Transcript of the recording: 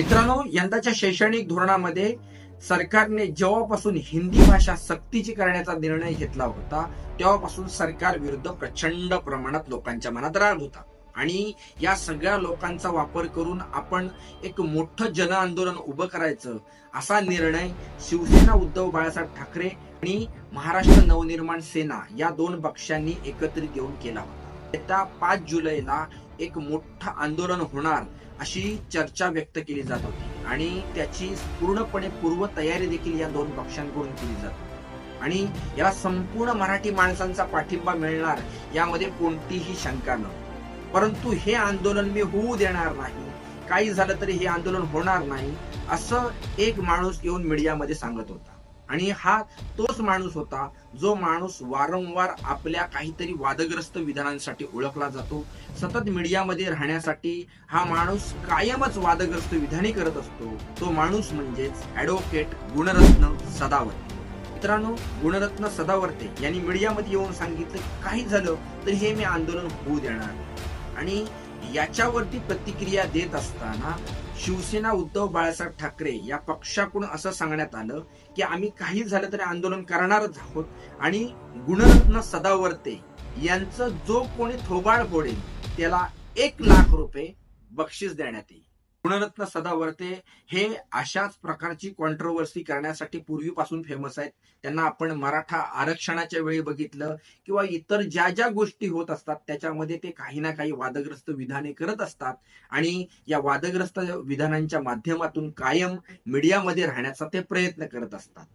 मित्रांनो यंदाच्या शैक्षणिक धोरणामध्ये सरकारने जेव्हापासून हिंदी भाषा सक्तीची करण्याचा निर्णय घेतला होता तेव्हापासून सरकार विरुद्ध प्रचंड प्रमाणात लोकांच्या मनात राग होता. आणि या सगळ्या लोकांचा वापर करून आपण एक मोठं जन आंदोलन उभं करायचं असा निर्णय शिवसेना उद्धव बाळासाहेब ठाकरे आणि महाराष्ट्र नवनिर्माण सेना या दोन पक्षांनी एकत्रित येऊन केला होता. येत्या पाच जुलैला एक मोठं आंदोलन होणार अशी चर्चा व्यक्त केली जात होती. आणि त्याची पूर्णपणे पूर्व तयारी देखील या दोन पक्षांकडून केली जात आणि याला संपूर्ण मराठी माणसांचा पाठिंबा मिळणार यामध्ये कोणतीही शंका नव्हती परंतु हे आंदोलन मी होऊ देणार नाही काही झालं तरी हे आंदोलन होणार नाही असं एक माणूस येऊन मीडियामध्ये सांगत होता. आणि हा तोच माणूस होता जो माणूस वारंवार आपल्या काहीतरी वादग्रस्त विधानांसाठी ओळखला जातो. सतत मीडियामध्ये राहण्यासाठी हा माणूस कायमच वादग्रस्त विधाने करत असतो. तो माणूस म्हणजेच ऍडव्होकेट गुणरत्न सदावर्ते. मित्रांनो गुणरत्न सदावर्ते यांनी मीडियामध्ये येऊन सांगितलं काही झालं तर हे मी आंदोलन होऊ देणार आणि याच्यावरती प्रतिक्रिया देत असताना शिवसेना उद्धव बाळासाहेब ठाकरे या पक्षाकडून असं सांगण्यात आलं की आम्ही काही झालं तरी आंदोलन करणारच आहोत. आणि गुणरत्न सदावर्ते यांचं जो कोणी थोबाड फोडेल त्याला एक लाख रुपये बक्षीस देण्यात येईल. गुणरत्न सदावर्ते हे अशाच प्रकारची कॉन्ट्रोवर्सी करण्यासाठी पूर्वीपासून फेमस आहेत. त्यांना आपण मराठा आरक्षणाच्या वेळी बघितलं किंवा इतर ज्या ज्या गोष्टी होत असतात त्याच्यामध्ये ते काही ना काही वादग्रस्त विधाने करत असतात. आणि या वादग्रस्त विधानांच्या माध्यमातून कायम मीडियामध्ये राहण्याचा ते प्रयत्न करत असतात.